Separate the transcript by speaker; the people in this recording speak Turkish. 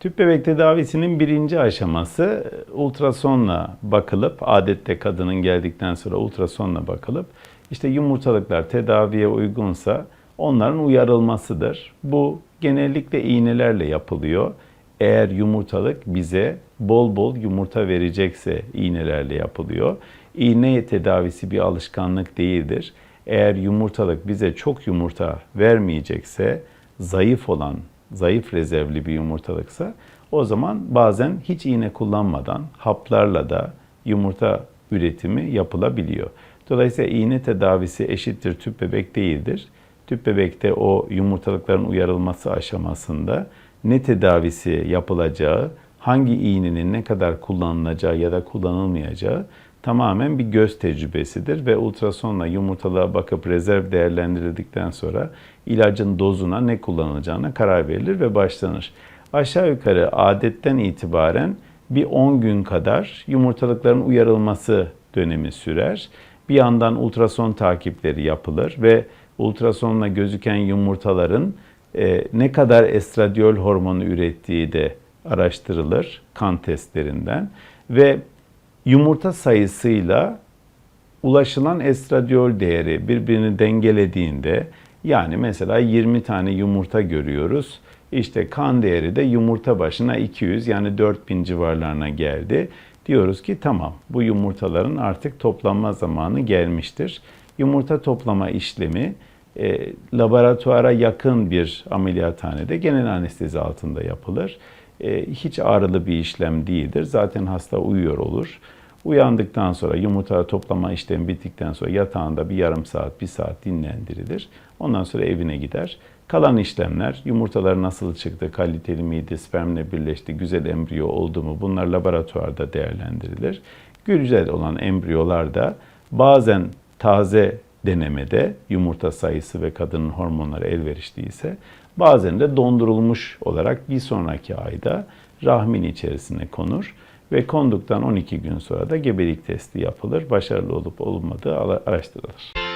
Speaker 1: Tüp bebek tedavisinin birinci aşaması ultrasonla bakılıp, adette kadının geldikten sonra ultrasonla bakılıp, işte yumurtalıklar tedaviye uygunsa onların uyarılmasıdır. Bu genellikle iğnelerle yapılıyor. Eğer yumurtalık bize bol bol yumurta verecekse iğnelerle yapılıyor. İğne tedavisi bir alışkanlık değildir. Eğer yumurtalık bize çok yumurta vermeyecekse, zayıf olan, zayıf rezervli bir yumurtalıksa o zaman bazen hiç iğne kullanmadan haplarla da yumurta üretimi yapılabiliyor. Dolayısıyla iğne tedavisi eşittir tüp bebek değildir. Tüp bebekte o yumurtalıkların uyarılması aşamasında ne tedavisi yapılacağı, hangi iğnenin ne kadar kullanılacağı ya da kullanılmayacağı tamamen bir göz tecrübesidir ve ultrasonla yumurtalığa bakıp rezerv değerlendirildikten sonra ilacın dozuna ne kullanılacağına karar verilir ve başlanır. Aşağı yukarı adetten itibaren bir 10 gün kadar yumurtalıkların uyarılması dönemi sürer. Bir yandan ultrason takipleri yapılır ve ultrasonla gözüken yumurtaların e, ne kadar estradiol hormonu ürettiği de araştırılır kan testlerinden ve yumurta sayısıyla ulaşılan estradiol değeri birbirini dengelediğinde yani mesela 20 tane yumurta görüyoruz. İşte kan değeri de yumurta başına 200 yani 4000 civarlarına geldi. Diyoruz ki tamam bu yumurtaların artık toplanma zamanı gelmiştir. Yumurta toplama işlemi e, laboratuvara yakın bir ameliyathanede genel anestezi altında yapılır. E, hiç ağrılı bir işlem değildir. Zaten hasta uyuyor olur. Uyandıktan sonra yumurta toplama işlemi bittikten sonra yatağında bir yarım saat, bir saat dinlendirilir. Ondan sonra evine gider. Kalan işlemler, yumurtalar nasıl çıktı, kaliteli miydi, spermle birleşti, güzel embriyo oldu mu bunlar laboratuvarda değerlendirilir. Güzel olan embriyolar da bazen taze denemede yumurta sayısı ve kadının hormonları elverişliyse bazen de dondurulmuş olarak bir sonraki ayda rahmin içerisine konur ve konduktan 12 gün sonra da gebelik testi yapılır. Başarılı olup olmadığı araştırılır.